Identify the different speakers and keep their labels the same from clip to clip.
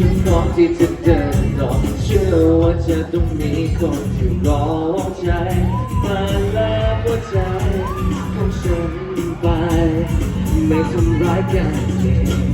Speaker 1: ฉันพร้อมที่จะเดินต่อเชื่อว่าจะต้องมีคนที่รอใจมาแล้วหัวใจของฉันไป ไม่ทำร้ายกัน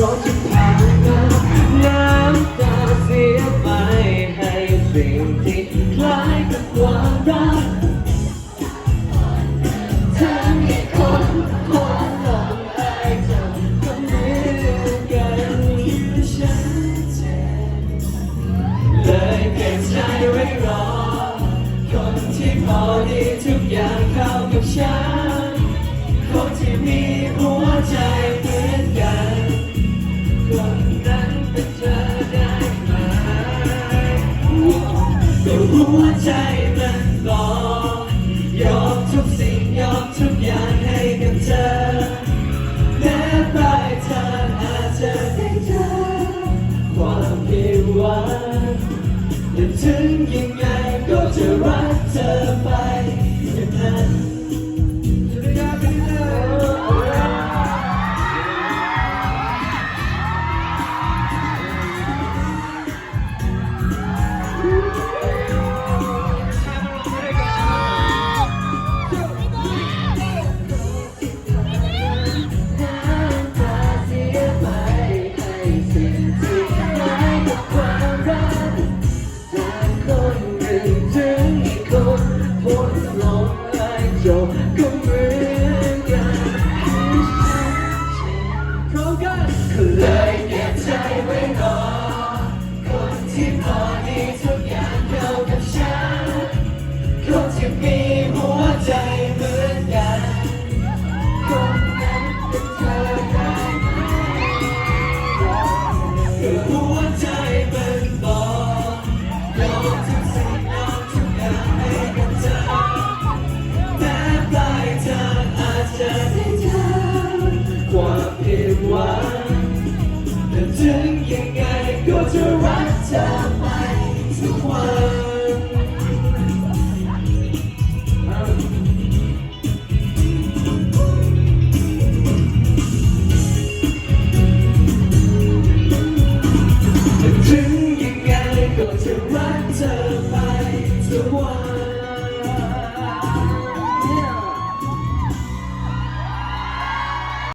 Speaker 1: Don't you panic now? ไว้จะถึงยังไงก็จะรักเธอไปอย่างนั้น Thank you.